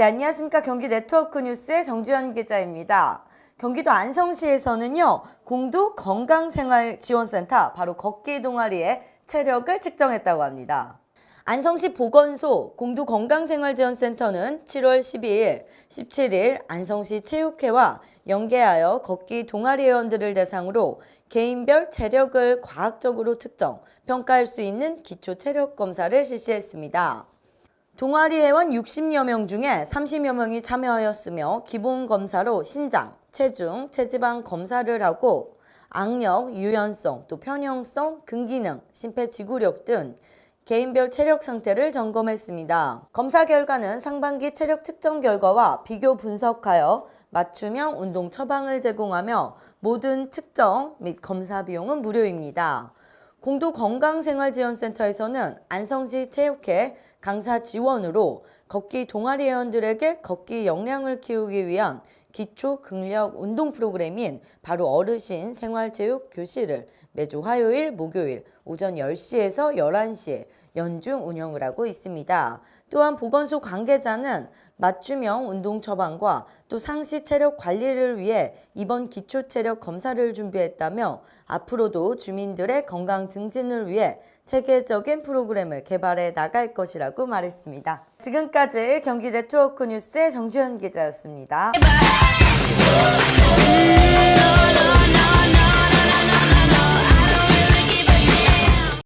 네, 안녕하십니까. 경기 네트워크 뉴스의 정지현 기자입니다. 경기도 안성시에서는요, 공도 건강생활지원센터, 바로 걷기 동아리의 체력을 측정했다고 합니다. 안성시 보건소 공도 건강생활지원센터는 7월 12일, 17일 안성시 체육회와 연계하여 걷기 동아리 회원들을 대상으로 개인별 체력을 과학적으로 측정, 평가할 수 있는 기초 체력 검사를 실시했습니다. 동아리 회원 60여 명 중에 30여 명이 참여하였으며 기본 검사로 신장, 체중, 체지방 검사를 하고 악력, 유연성, 또 편형성, 근기능, 심폐지구력 등 개인별 체력 상태를 점검했습니다. 검사 결과는 상반기 체력 측정 결과와 비교 분석하여 맞춤형 운동 처방을 제공하며 모든 측정 및 검사 비용은 무료입니다. 공도 건강생활지원센터에서는 안성시 체육회 강사 지원으로 걷기 동아리 회원들에게 걷기 역량을 키우기 위한 기초 근력 운동 프로그램인 바로 어르신 생활체육 교실을 매주 화요일, 목요일 오전 10시에서 11시에 연중 운영을 하고 있습니다. 또한 보건소 관계자는 맞춤형 운동 처방과 또 상시 체력 관리를 위해 이번 기초 체력 검사를 준비했다며 앞으로도 주민들의 건강 증진을 위해 체계적인 프로그램을 개발해 나갈 것이라고 말했습니다. 지금까지 경기 네트워크 뉴스의 정주현 기자였습니다. 너